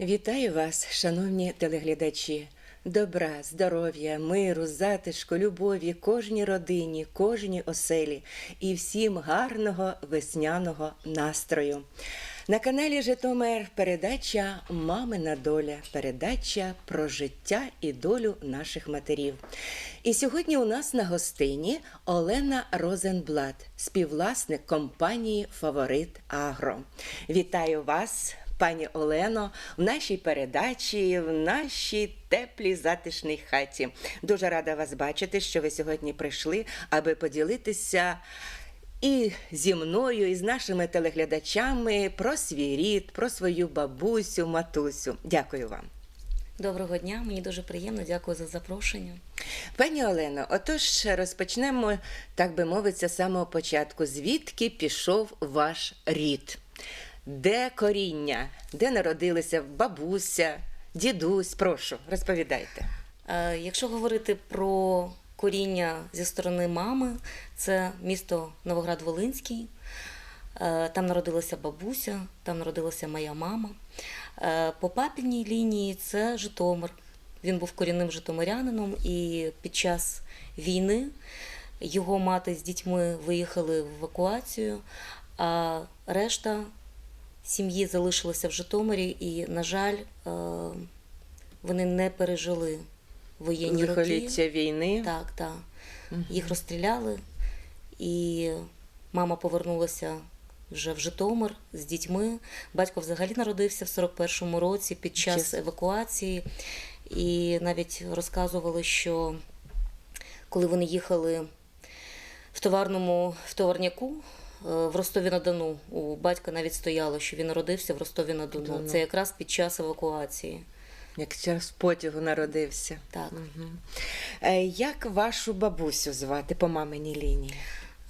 Вітаю вас, шановні телеглядачі. Добра, здоров'я, миру, затишку, любові кожній родині, кожній оселі і всім гарного весняного настрою. На каналі Житомир передача Мамина доля, передача про життя і долю наших матерів. І сьогодні у нас на гостині Олена Розенблат, співвласник компанії Фаворит Агро. Вітаю вас, пані Олено, в нашій передачі, в нашій теплій затишній хаті. Дуже рада вас бачити, що ви сьогодні прийшли, аби поділитися і зі мною, і з нашими телеглядачами про свій рід, про свою бабусю, матусю. Дякую вам. Доброго дня, мені дуже приємно, дякую за запрошення. Пані Олено, отож розпочнемо, так би мовити, з самого початку. Звідки пішов ваш рід? Де коріння? Де народилися бабуся, дідусь? Прошу, розповідайте. Е, Якщо говорити про коріння зі сторони мами, це місто Новоград-Волинський. Е, Там народилася бабуся, там народилася моя мама. Е, По папіній лінії це Житомир. Він був корінним житомирянином, і під час війни його мати з дітьми виїхали в евакуацію, а решта сім'ї залишилася в Житомирі, і, на жаль, е, вони не пережили воєнні роки. Війни. Так, так. Їх розстріляли, і мама повернулася вже в Житомир з дітьми. Батько взагалі народився в 41-му році під час Час. евакуації. І навіть розказували, що коли вони їхали в товарному в товарняку. Е, В Ростові на Дону у батька навіть стояло, що він народився в Ростові на Дону. Дону. Це якраз під час евакуації. Як час потягу народився. Так. Е, Як вашу бабусю звати по маминій лінії?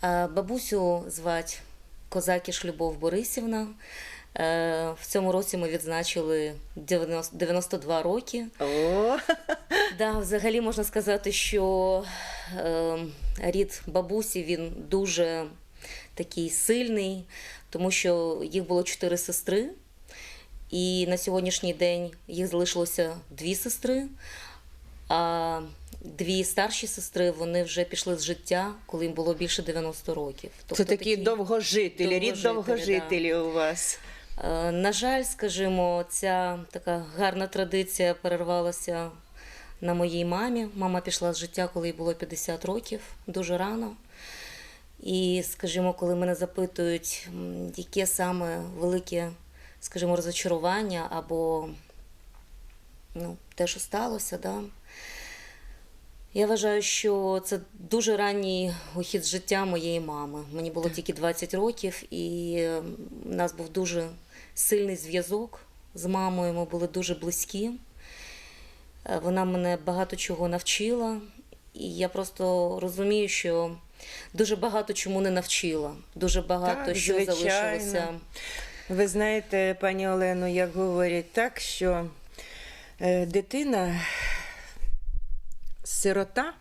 Бабусю звать Козакіш Любов Борисівна. Е, В цьому році ми відзначили 92 роки. О, Да, взагалі можна сказати, що е, рід бабусі він дуже такий сильний, тому що їх було чотири сестри, і на сьогоднішній день їх залишилося дві сестри. А дві старші сестри вони вже пішли з життя, коли їм було більше 90 років. це такі довгожителі, рід довгожителі, довгожителі у вас. Е, На жаль, скажімо, ця така гарна традиція перервалася на моїй мамі. Мама пішла з життя, коли їй було 50 років, дуже рано. І, скажімо, коли мене запитують, яке саме велике, скажімо, розочарування або ну, те, що сталося, да, я вважаю, що це дуже ранній ухід з життя моєї мами. Мені було тільки 20 років, і в нас був дуже сильний зв'язок з мамою. Ми були дуже близькі. Е, Вона мене багато чого навчила, і я просто розумію, що дуже багато чому не навчила. Дуже багато Так, що звичайно. залишилося. Ви знаєте, пані Олено, як говорять так, що е, дитина сирота,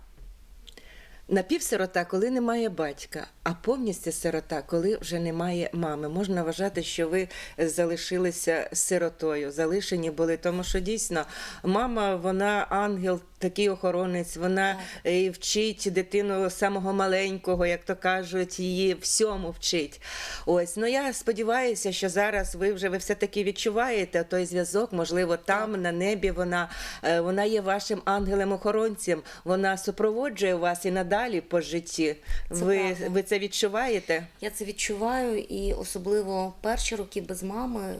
напівсирота, коли немає батька, а повністю сирота, коли вже немає мами. Можна вважати, що ви залишилися сиротою, залишені були, тому що дійсно мама, вона ангел, такий охоронець, вона е, вчить дитину самого маленького, як то кажуть, її всьому вчить. Ось, ну я сподіваюся, що зараз ви вже ви все-таки відчуваєте той зв'язок, можливо, там на небі вона, е, вона є вашим ангелем-охоронцем, вона супроводжує вас і надалі по житті. Це ви, ви це відчуваєте? Я це відчуваю, і особливо перші роки без мами,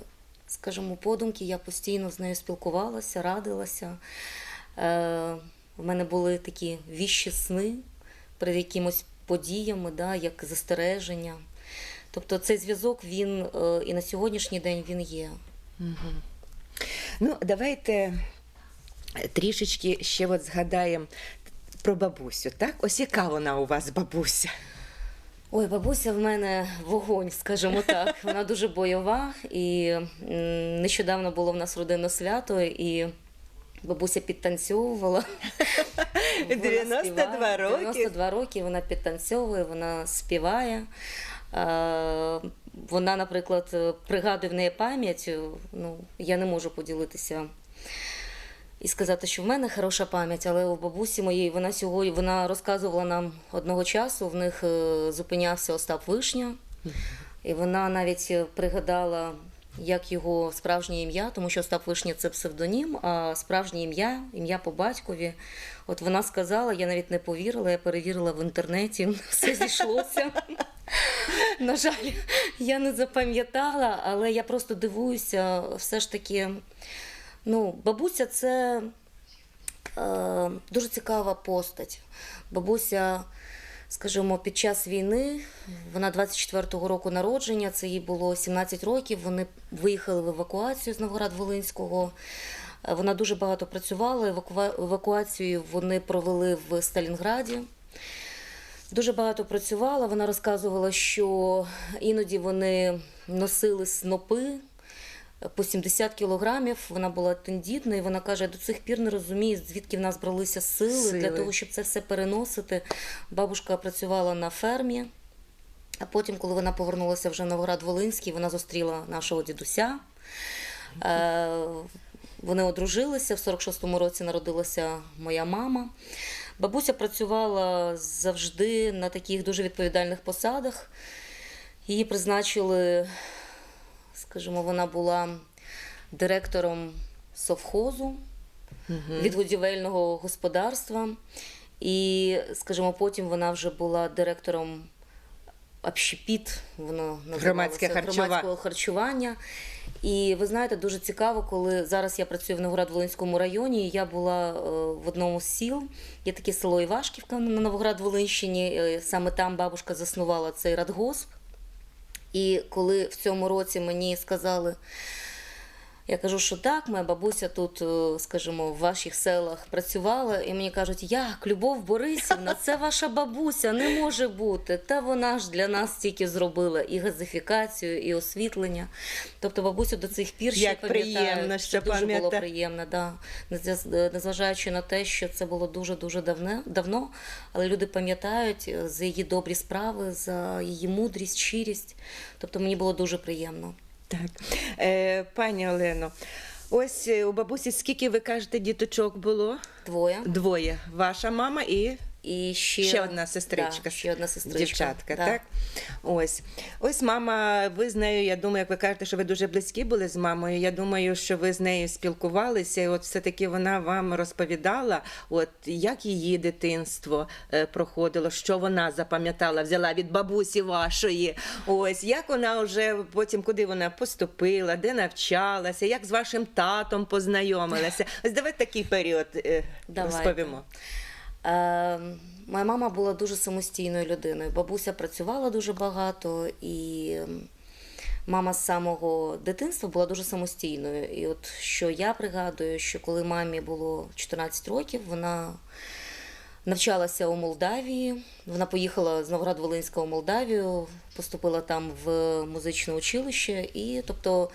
скажімо, подумки, я постійно з нею спілкувалася, радилася. Е, в мене були такі віщі сни перед якимось подіями, да, як застереження. Тобто цей зв'язок він е, і на сьогоднішній день він є. Ну, давайте трішечки ще от згадаємо про бабусю. Так, ось яка вона у вас бабуся? Ой, бабуся в мене вогонь, скажімо так. Вона дуже бойова. І нещодавно було в нас родинне свято, і бабуся підтанцьовувала. Вона 92 співає. роки. 92 роки вона підтанцьовує, вона співає. Вона, наприклад, пригадує в неї пам'ять. Ну, я не можу поділитися і сказати, що в мене хороша пам'ять, але у бабусі моєї вона сьогодні вона розказувала нам одного часу. В них е, зупинявся Остап Вишня, і вона навіть е, пригадала, як його справжнє ім'я, тому що Остап Вишня це псевдонім, а справжнє ім'я, ім'я по батькові. От вона сказала, я навіть не повірила, я перевірила в інтернеті, все зійшлося. На жаль, я не запам'ятала, але я просто дивуюся, все ж таки. Ну, бабуся це е, дуже цікава постать. Бабуся, скажімо, під час війни, вона 24-го року народження, це їй було 17 років. Вони виїхали в евакуацію з Новоград-Волинського. Вона дуже багато працювала. Евакуацію вони провели в Сталінграді. Дуже багато працювала. Вона розказувала, що іноді вони носили снопи по 70 кілограмів. Вона була тендітна, і вона каже, «Я до цих пір не розумію, звідки в нас бралися сили, для того, щоб це все переносити. Бабушка працювала на фермі. А потім, коли вона повернулася вже в Новоград-Волинський, вона зустріла нашого дідуся. Е, Вони одружилися. В 46-му році народилася моя мама. Бабуся працювала завжди на таких дуже відповідальних посадах. Її призначили, скажімо, вона була директором совхозу відгодівельного господарства. І, скажімо, потім вона вже була директором общепіт, воно називалося, громадського харчування. І ви знаєте, дуже цікаво, коли зараз я працюю в Новоград-Волинському районі. і Я була е, в одному з сіл. Є таке село Івашківка на Новоград-Волинщині. е, Саме там бабушка заснувала цей радгосп. І коли в цьому році мені сказали, я кажу, що так, моя бабуся тут, е, скажімо, в ваших селах працювала, і мені кажуть, як Любов Борисівна, це ваша бабуся, не може бути. Та вона ж для нас тільки зробила і газифікацію, і освітлення. Тобто бабусю до цих пір ще приємно, що дуже було приємно, да. Незважаючи на те, що це було дуже дуже давно, але люди пам'ятають е, за її добрі справи, за її мудрість, щирість. Тобто мені було дуже приємно. Так. Е, пані Олено, ось е, у бабусі скільки ви кажете діточок було? Двоє. Двоє. Ваша мама і І ще, ще одна сестричка. Да, ще одна сестричка. Дівчатка, да. так? Ось. Ось мама, ви з нею, я думаю, як ви кажете, що ви дуже близькі були з мамою. Я думаю, що ви з нею спілкувалися, і от все-таки вона вам розповідала, от як її дитинство е, проходило, що вона запам'ятала, взяла від бабусі вашої. Ось як вона вже потім, куди вона поступила, де навчалася, як з вашим татом познайомилася. Ось давайте такий період е, Давайте. розповімо. Е, моя мама була дуже самостійною людиною. Бабуся працювала дуже багато, і ем, мама з самого дитинства була дуже самостійною. І от що я пригадую, що коли мамі було 14 років, вона навчалася у Молдавії. Вона поїхала з Новоград-Волинського у Молдавію, поступила там в музичне училище, і тобто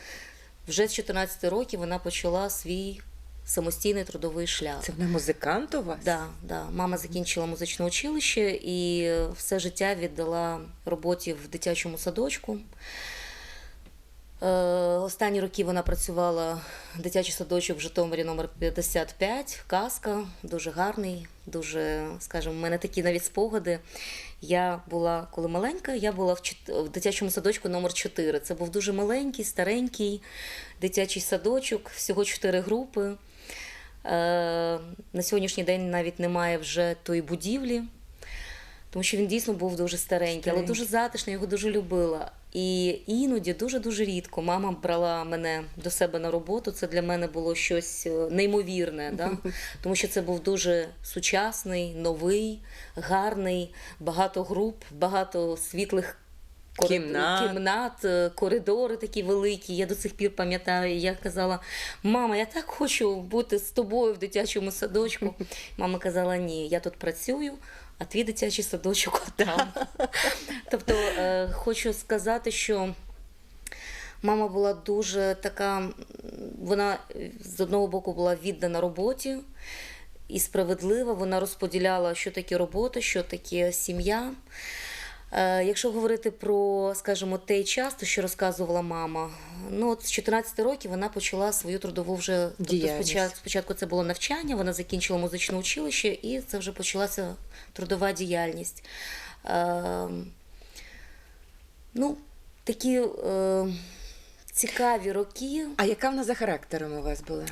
вже з 14 років вона почала свій самостійний трудовий шлях. Це вона музикант у вас? Да, да. Мама закінчила музичне училище і все життя віддала роботі в дитячому садочку. Е, Останні роки вона працювала в дитячий садочок в Житомирі номер 55, казка, дуже гарний, дуже, скажімо, в мене такі навіть спогади. Я була, коли маленька, я була в, в дитячому садочку номер 4. Це був дуже маленький, старенький дитячий садочок, всього 4 групи. Е, на сьогоднішній день навіть немає вже тої будівлі, тому що він дійсно був дуже старенький, але дуже затишний, його дуже любила. І іноді дуже-дуже рідко мама брала мене до себе на роботу. Це для мене було щось е, неймовірне, да? тому що це був дуже сучасний, новий, гарний, багато груп, багато світлих Кімнат. кімнат, е, коридори такі великі. Я до цих пір пам'ятаю. Я казала: мама, я так хочу бути з тобою в дитячому садочку. Мама казала: ні, я тут працюю. А твій дитячий садочок там. тобто, е, хочу сказати, що мама була дуже така, вона е, з одного боку була віддана роботі і справедлива. Вона розподіляла, що таке робота, що таке сім'я. Е, Якщо говорити про, скажімо, той час, то що розказувала мама, ну от з 14 років вона почала свою трудову вже тобто Діяльність. спочатку, спочатку це було навчання, вона закінчила музичне училище, і це вже почалася трудова діяльність. Е, ну, такі е, цікаві роки. А яка вона за характером у вас була?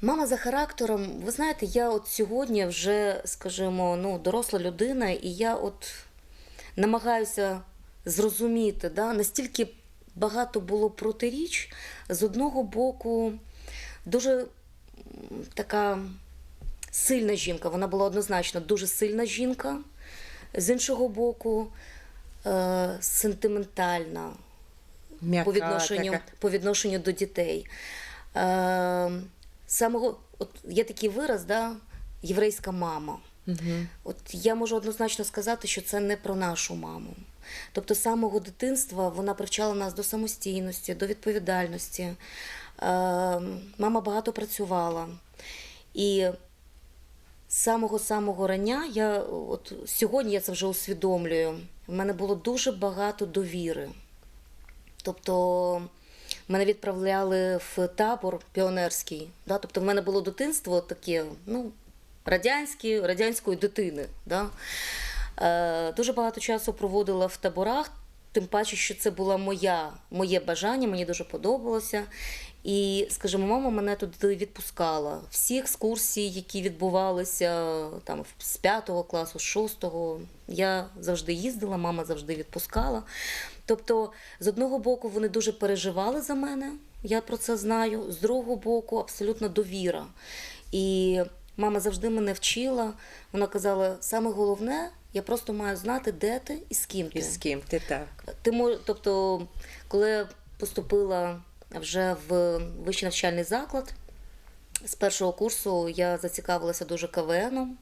Мама за характером, ви знаєте, я от сьогодні вже, скажімо, ну, доросла людина, і я от намагаюся зрозуміти, да, настільки багато було протиріч. З одного боку, дуже така сильна жінка, вона була однозначно дуже сильна жінка. З іншого боку, е, сентиментальна, М'яка, по відношенню, така. по відношенню до дітей. Е, самого, от є такий вираз, да, єврейська мама. Мгм. От я можу однозначно сказати, що це не про нашу маму. Тобто, з самого дитинства вона привчала нас до самостійності, до відповідальності. Е, мама багато працювала. І з самого самого рання я от сьогодні я це вже усвідомлюю. В мене було дуже багато довіри. Тобто мене відправляли в табор піонерський. Да? Тобто в мене було дитинство таке, ну, радянське, радянської дитини. Да? Е, дуже багато часу проводила в таборах, тим паче, що це було моя, моє бажання, мені дуже подобалося. І, скажімо, мама мене туди відпускала. Всі екскурсії, які відбувалися там з 5 класу, з 6, я завжди їздила, мама завжди відпускала. Тобто, з одного боку, вони дуже переживали за мене, я про це знаю. З другого боку, абсолютно довіра. І мама завжди мене вчила. Вона казала: саме головне, я просто маю знати, де ти і з ким ти. І з ким ти так? Ти мож, тобто, коли я поступила вже в вищий навчальний заклад, з першого курсу я зацікавилася дуже КВНом.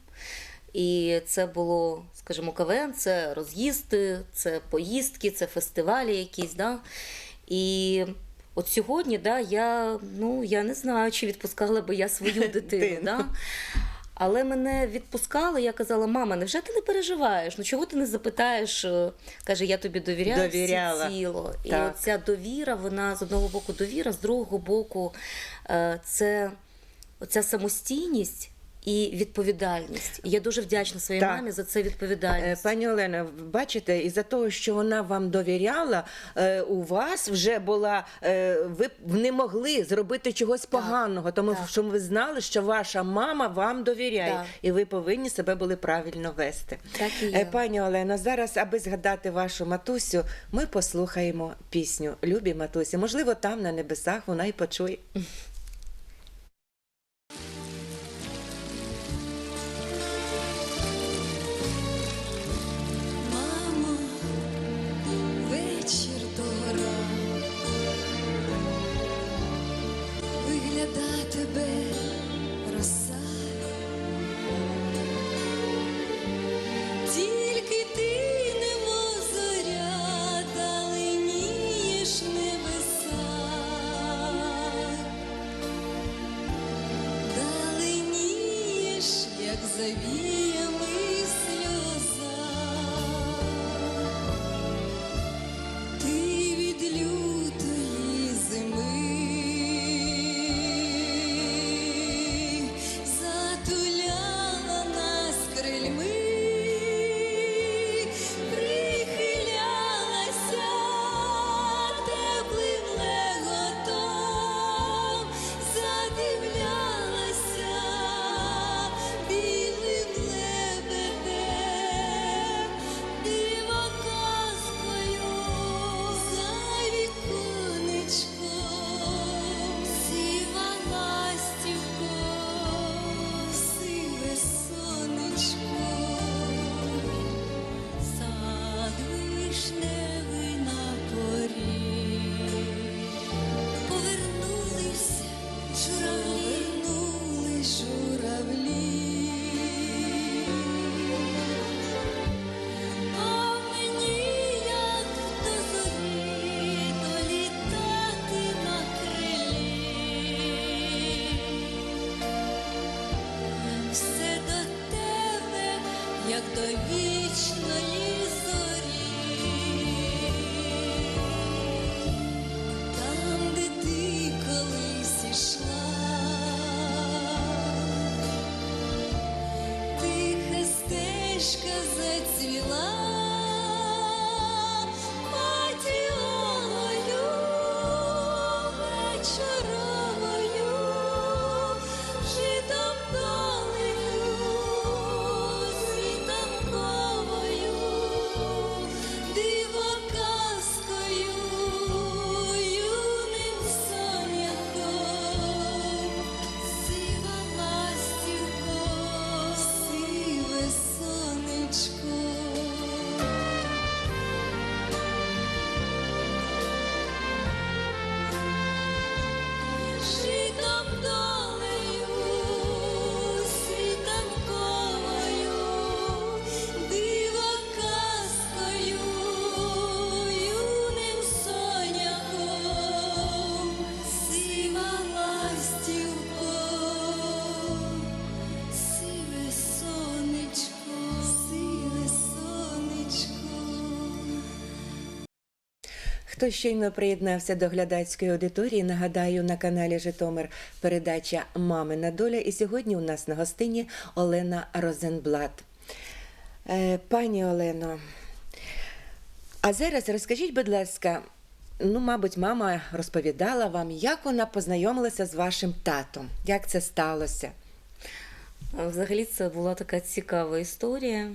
І це було, скажімо, КВН, це роз'їзди, це поїздки, це фестивалі якісь. Да? І от сьогодні да, я, ну, я не знаю, чи відпускала би я свою дитину. Да? Але мене відпускали, я казала, мама, невже ти не переживаєш? Ну чого ти не запитаєш? Е, Каже, я тобі довіряю Довіряла. всеціло. І Так. ця довіра, вона з одного боку довіра, з другого боку, е, це оця самостійність. І відповідальність. І я дуже вдячна своїй Так. мамі за це Е, відповідальність. Пані Олена, бачите, із-за того, що вона вам довіряла, е, у вас вже була, е, ви не могли зробити чогось поганого, тому так. що ви знали, що ваша мама вам довіряє, Так. і ви повинні себе були правильно вести. Так і є. Пані Олено, зараз, аби згадати вашу матусю, ми послухаємо пісню Любі матусі. Можливо, там на небесах вона і почує. Deus. Хто щойно приєднався до глядацької аудиторії, нагадаю, на каналі Житомир передача Мамина доля. І сьогодні у нас на гостині Олена Розенблат. Е, Пані Олено, а зараз розкажіть, будь ласка, ну, мабуть, мама розповідала вам, як вона познайомилася з вашим татом, як це сталося. Взагалі це була така цікава історія.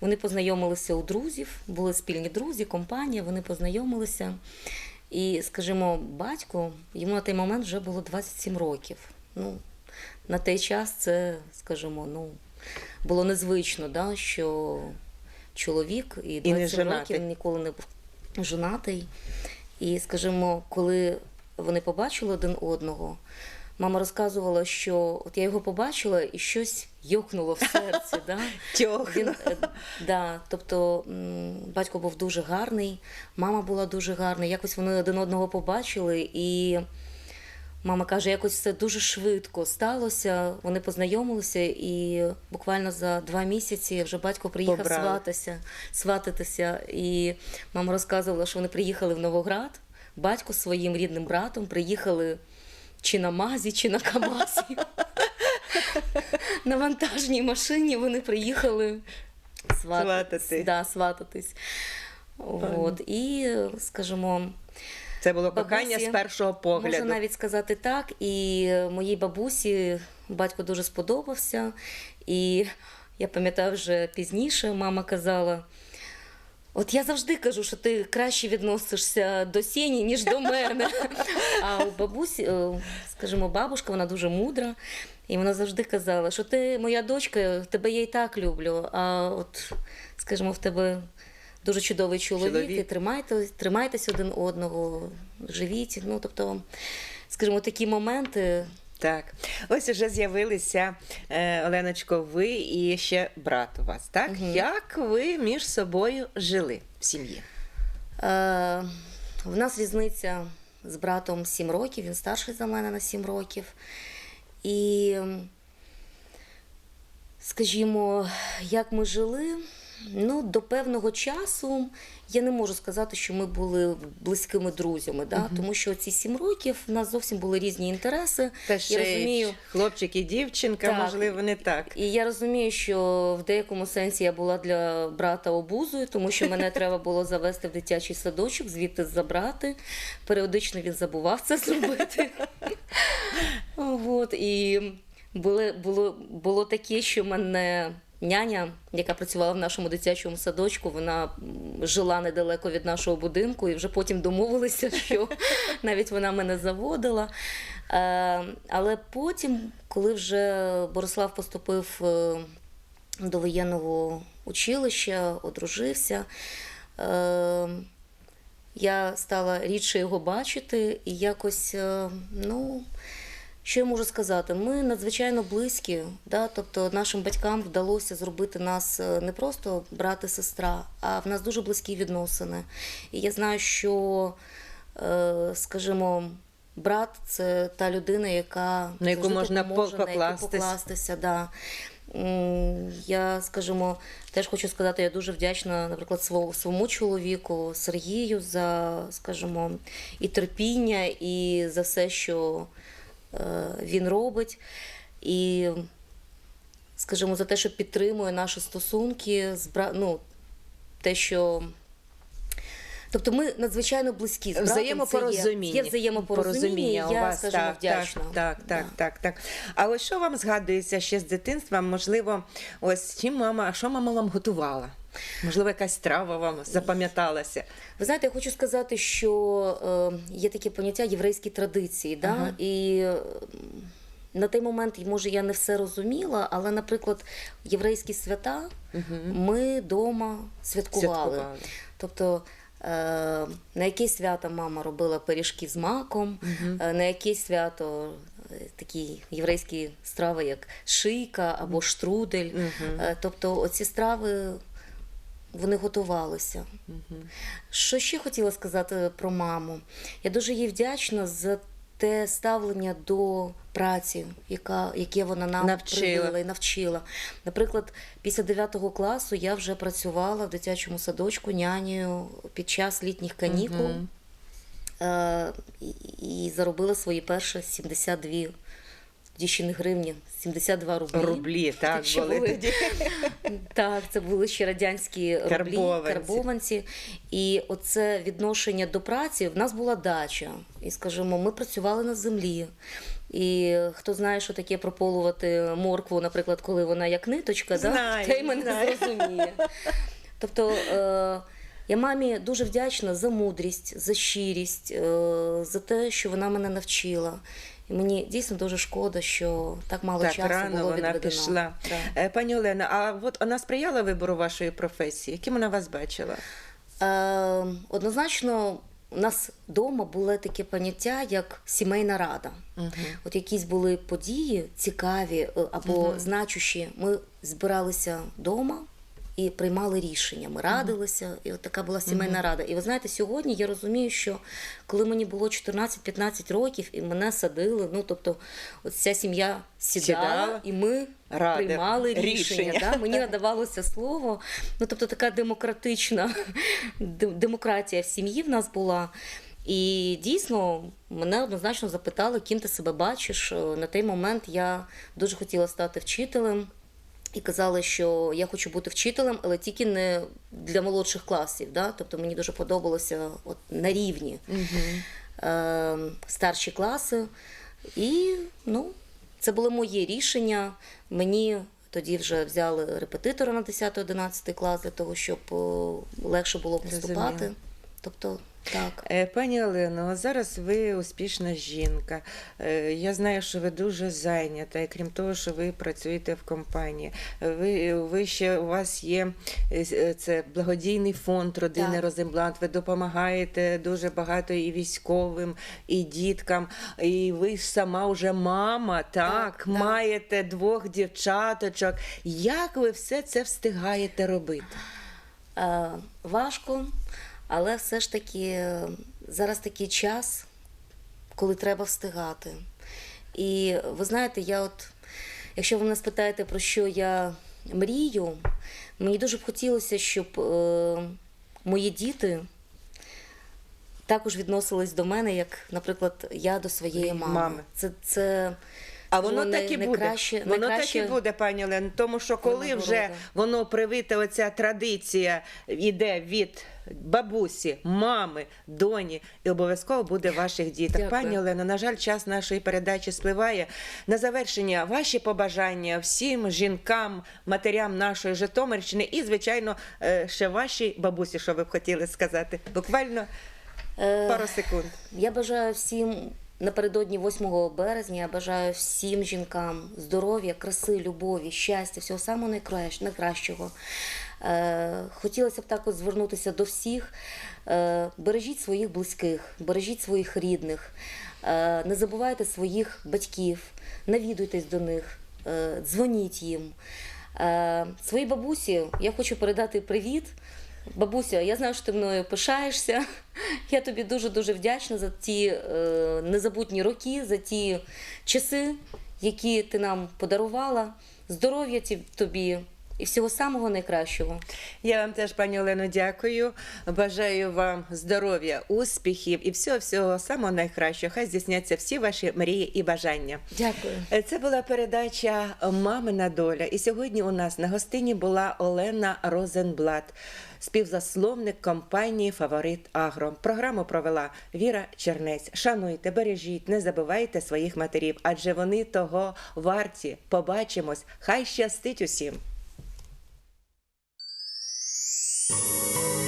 Вони познайомилися у друзів, були спільні друзі, компанія, вони познайомилися. І, скажімо, батько, йому на той момент вже було 27 років. Ну, на той час це, скажімо, ну, було незвично, да, що чоловік і І не 27 женатий. років ніколи не був женатий. І, скажімо, коли вони побачили один одного, мама розказувала, що от я його побачила і щось йокнуло в серці. Да? Він, е, да, тобто батько був дуже гарний, мама була дуже гарна. Якось вони один одного побачили, і мама каже, якось все дуже швидко сталося. Вони познайомилися, і буквально за два місяці вже батько приїхав Побрали. свататися, свататися. І мама розказувала, що вони приїхали в Новоград. Батько з своїм рідним братом приїхали чи на Мазі, чи на Камазі. На вантажній машині вони приїхали свататись. Да, свататись. От. І, скажімо, Це було кохання Бабусі, з першого погляду. Можна навіть сказати так. І моїй бабусі батько дуже сподобався. І я пам'ятаю вже пізніше, мама казала. От я завжди кажу, що ти краще відносишся до Сені, ніж до мене. А у бабусі, е, скажімо, бабушка, вона дуже мудра, і вона завжди казала, що ти моя дочка, тебе я і так люблю. А от, скажімо, в тебе дуже чудовий чоловік, Чоловік. і тримайте, тримайтесь один одного, живіть. Ну, тобто, скажімо, такі моменти. Так, ось уже з'явилися е, Оленочко, ви і ще брат у вас. Так, Мгм. як ви між собою жили в сім'ї? Е, в нас різниця з братом 7 років, він старший за мене на 7 років. І, скажімо, як ми жили, ну, до певного часу я не можу сказати, що ми були близькими друзями, да? тому що ці 7 років в нас зовсім були різні інтереси. Та ще я розумію, хлопчик і дівчинка, Так. можливо, не так. і я розумію, що в деякому сенсі я була для брата обузою, тому що мене треба було завести в дитячий садочок, звідти забрати. Періодично він забував це зробити. От, і було, було, було таке, що мене няня, яка працювала в нашому дитячому садочку, вона жила недалеко від нашого будинку, і вже потім домовилися, що навіть вона мене заводила. Е, Але потім, коли вже Борислав поступив е, до воєнного училища, одружився. е, Я стала рідше його бачити, і якось, ну, що я можу сказати? Ми надзвичайно близькі. Да? Тобто нашим батькам вдалося зробити нас е, не просто брат і сестра, а в нас дуже близькі відносини. І я знаю, що, е, скажімо, брат це та людина, яка На яку можна допоможе, на яку покластися. Да. Я, скажімо, теж хочу сказати, я дуже вдячна, наприклад, свого- своєму чоловіку Сергію за, скажімо, і терпіння, і за все, що він робить. І, скажімо, за те, що підтримує наші стосунки, ну, те, що. Тобто ми надзвичайно близькі з. Це Взаємопорозуміння. Є, є взаємопорозуміння. у я, вас, скажімо, так, вдячна. Так, так, так, Да. так, так. А ось що вам згадується ще з дитинства? Можливо, ось чим мама, а що мама вам готувала? Можливо, якась страва вам запам'яталася. Ви знаєте, я хочу сказати, що е, є таке поняття єврейські традиції. Да? Ага. І е, на той момент, може, я не все розуміла, але, наприклад, єврейські свята ми вдома святкували. Святкували. Тобто, е, на яке свято мама робила пиріжки з маком, е, на яке свято е, такі єврейські страви, як шийка або штрудель. Е, Тобто, оці страви. Вони готувалися. Що ще хотіла сказати про маму? Я дуже їй вдячна за те ставлення до праці, яка, яке вона нам Навчила. і навчила. Наприклад, після 9 класу я вже працювала в дитячому садочку нянею під час літніх канікул. Мгм. е, і, і заробила свої перші 72 дівчини гривні, 72 рублі. Рублі, так, Ще були були. Так, це були ще радянські рублі, Карбованці. карбованці. І оце відношення до праці. В нас була дача. І скажімо, ми працювали на землі. І хто знає, що таке прополувати моркву, наприклад, коли вона як ниточка, Знаю, да? той мене знаю. зрозуміє. Тобто е, я мамі дуже вдячна за мудрість, за щирість, е, за те, що вона мене навчила. І мені дійсно дуже шкода, що так мало Так, часу рано було вона відведено. пішла. Да. Е, Пані Олена, а от вона сприяла вибору вашої професії? Яким вона вас бачила? Е, однозначно, у нас вдома було таке поняття, як сімейна рада. От якісь були події цікаві е, або значущі. Ми збиралися вдома. І приймали рішення, ми радилися, і от така була сімейна рада. І ви знаєте, сьогодні я розумію, що коли мені було 14-15 років, і мене садили, ну тобто, от ця сім'я сідала, Сідала, і ми ради, приймали рішення. рішення. Да? Мені надавалося слово. Ну, тобто така демократична демократія в сім'ї в нас була. І дійсно мене однозначно запитали, ким ти себе бачиш. Е, На той момент я дуже хотіла стати вчителем. І казали, що я хочу бути вчителем, але тільки не для молодших класів. Да? Тобто мені дуже подобалося от, на рівні е, старші класи. І ну, це було моє рішення. Мені тоді вже взяли репетитора на 10-11 клас для того, щоб легше було поступати. Тобто, так. Е, Пані Олено, зараз ви успішна жінка. Е, Я знаю, що ви дуже зайнята, і крім того, що ви працюєте в компанії. Ви, ви ще у вас є е, це благодійний фонд родини Так. Розенблант. Ви допомагаєте дуже багато і військовим, і діткам. І ви сама вже мама, так, Так, так. маєте двох дівчаточок. Як ви все це встигаєте робити? Е, важко, але все ж таки зараз такий час, коли треба встигати. І ви знаєте, я от, якщо ви мене спитаєте, про що я мрію, мені дуже б хотілося, щоб е, мої діти також відносились до мене, як, наприклад, я до своєї мами. Мами. Це, це А воно так і буде. найкраще- воно найкраще так і буде, пані Олен. Тому що коли вже воно привите, оця традиція йде від бабусі, мами, доні, і обов'язково буде ваших дітах. Дякую. Пані Олено, на жаль, час нашої передачі спливає. На завершення ваші побажання всім жінкам, матерям нашої Житомирщини і, звичайно, е, ще вашій бабусі, що ви б хотіли сказати. Буквально Е, пару секунд. Я бажаю всім напередодні 8 березня. Я бажаю всім жінкам здоров'я, краси, любові, щастя, всього самого найкращ- найкращого. Е, хотілося б також звернутися до всіх. Е, бережіть своїх близьких, бережіть своїх рідних, е, не забувайте своїх батьків, навідуйтесь до них, дзвоніть їм. Своїй бабусі я хочу передати привіт. Бабуся, я знаю, що ти мною пишаєшся. Я тобі дуже-дуже вдячна за ті е, незабутні роки, за ті часи, які ти нам подарувала. Здоров'я тобі і всього самого найкращого. Я вам теж, пані Олено, дякую. Бажаю вам здоров'я, успіхів і всього всього самого найкращого. Хай здійсняться всі ваші мрії і бажання. Дякую. Е, Це була передача Мамина доля. І сьогодні у нас на гостині була Олена Розенблат, співзасновник компанії Фаворит Агро. Програму провела Віра Чернець. Шануйте, бережіть, не забувайте своїх матерів, адже вони того варті. Побачимось. Хай щастить усім. Thank you.